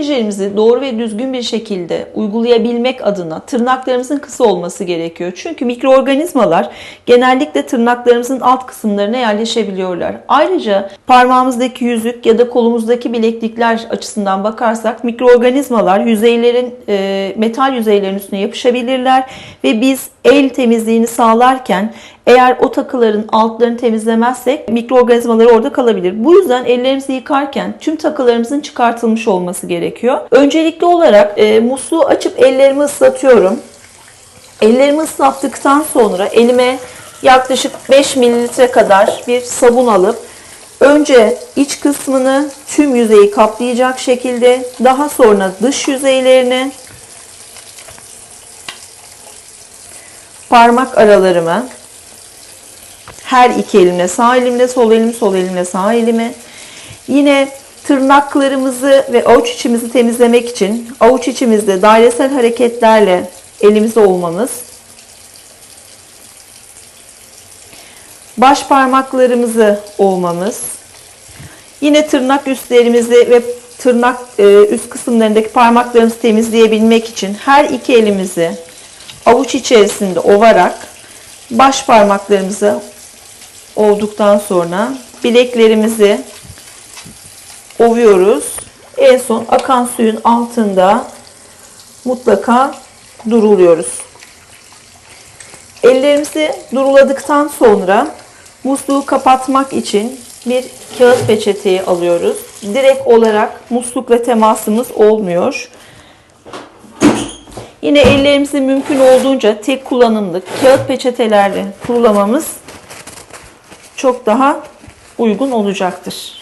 hijyenimizi doğru ve düzgün bir şekilde uygulayabilmek adına tırnaklarımızın kısa olması gerekiyor. Çünkü mikroorganizmalar genellikle tırnaklarımızın alt kısımlarına yerleşebiliyorlar. Ayrıca parmağımızdaki yüzük ya da kolumuzdaki bileklikler açısından bakarsak mikroorganizmalar yüzeylerin e, metal yüzeylerin üstüne yapışabilirler ve biz el temizliğini sağlarken eğer o takıların altlarını temizlemezsek mikroorganizmalar orada kalabilir. Bu yüzden ellerimizi yıkarken tüm takılarımızın çıkartılmış olması gerekiyor. Öncelikli olarak e, musluğu açıp ellerimi ıslatıyorum. Ellerimi ıslattıktan sonra elime yaklaşık 5 mililitre kadar bir sabun alıp önce iç kısmını tüm yüzeyi kaplayacak şekilde daha sonra dış yüzeylerini parmak aralarımı her iki elimle sağ elimle sol elim sol elimle sağ elimi. Yine tırnaklarımızı ve avuç içimizi temizlemek için avuç içimizde dairesel hareketlerle elimizde olmamız baş parmaklarımızı olmamız yine tırnak üstlerimizi ve tırnak e, üst kısımlarındaki parmaklarımızı temizleyebilmek için her iki elimizi avuç içerisinde ovarak baş parmaklarımızı olduktan sonra bileklerimizi ovuyoruz. En son akan suyun altında mutlaka duruluyoruz. Ellerimizi duruladıktan sonra musluğu kapatmak için bir kağıt peçeteyi alıyoruz. Direkt olarak muslukla temasımız olmuyor. Yine ellerimizi mümkün olduğunca tek kullanımlık kağıt peçetelerle kurulamamız çok daha uygun olacaktır.